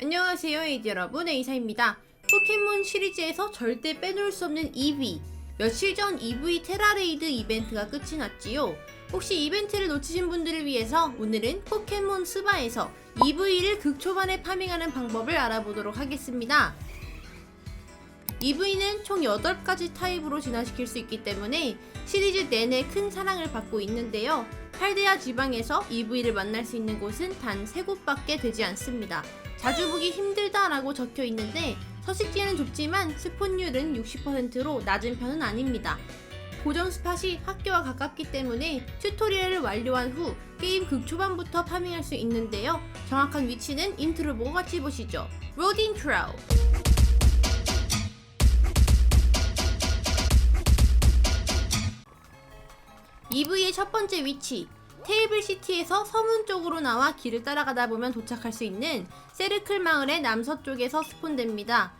안녕하세요 에이드 여러분 에이사입니다. 포켓몬 시리즈에서 절대 빼놓을 수 없는 EV 며칠 전 EV 테라레이드 이벤트가 끝이 났지요. 혹시 이벤트를 놓치신 분들을 위해서 오늘은 포켓몬 스바에서 EV를 극초반에 파밍하는 방법을 알아보도록 하겠습니다. EV는 총 8가지 타입으로 진화시킬 수 있기 때문에 시리즈 내내 큰 사랑을 받고 있는데요. 팔데아 지방에서 EV를 만날 수 있는 곳은 단 3곳밖에 되지 않습니다. 자주 보기 힘들다라고 적혀 있는데 서식지는 좁지만 스폰율은 60%로 낮은 편은 아닙니다. 고정 스팟이 학교와 가깝기 때문에 튜토리얼을 완료한 후 게임 극초반부터 파밍할 수 있는데요. 정확한 위치는 인트로 보고 같이 보시죠. 로드 인트로 EV의 첫 번째 위치 테이블 시티에서 서문 쪽으로 나와 길을 따라가다 보면 도착할 수 있는 세르클 마을의 남서쪽에서 스폰됩니다.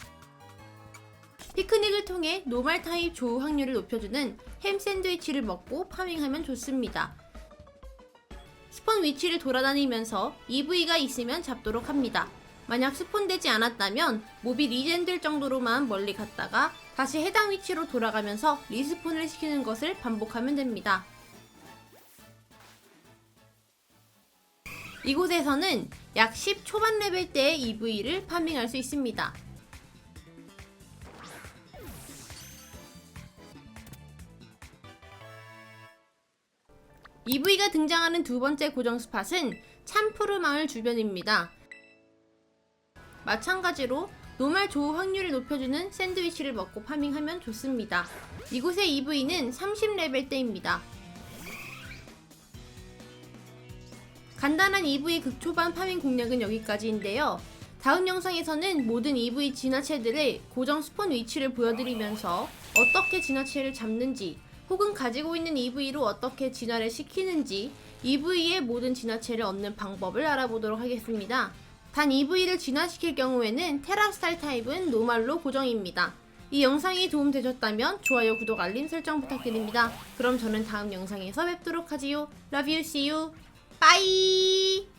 피크닉을 통해 노말 타입 조우 확률을 높여주는 햄 샌드위치를 먹고 파밍하면 좋습니다. 스폰 위치를 돌아다니면서 EV가 있으면 잡도록 합니다. 만약 스폰되지 않았다면 몹이 리젠될 정도로만 멀리 갔다가 다시 해당 위치로 돌아가면서 리스폰을 시키는 것을 반복하면 됩니다. 이곳에서는 약 10 초반 레벨 때의 EV를 파밍할 수 있습니다. EV가 등장하는 두 번째 고정 스팟은 참푸르 마을 주변입니다. 마찬가지로 노말 조우 확률을 높여주는 샌드위치를 먹고 파밍하면 좋습니다. 이곳의 EV는 30레벨대입니다. 간단한 EV 극초반 파밍 공략은 여기까지인데요. 다음 영상에서는 모든 EV 진화체들의 고정 스폰 위치를 보여드리면서 어떻게 진화체를 잡는지 혹은 가지고 있는 EV로 어떻게 진화를 시키는지 EV의 모든 진화체를 얻는 방법을 알아보도록 하겠습니다. 단 EV를 진화시킬 경우에는 테라스타일 타입은 노말로 고정입니다. 이 영상이 도움되셨다면 좋아요, 구독, 알림 설정 부탁드립니다. 그럼 저는 다음 영상에서 뵙도록 하지요. Love you, see you. Bye!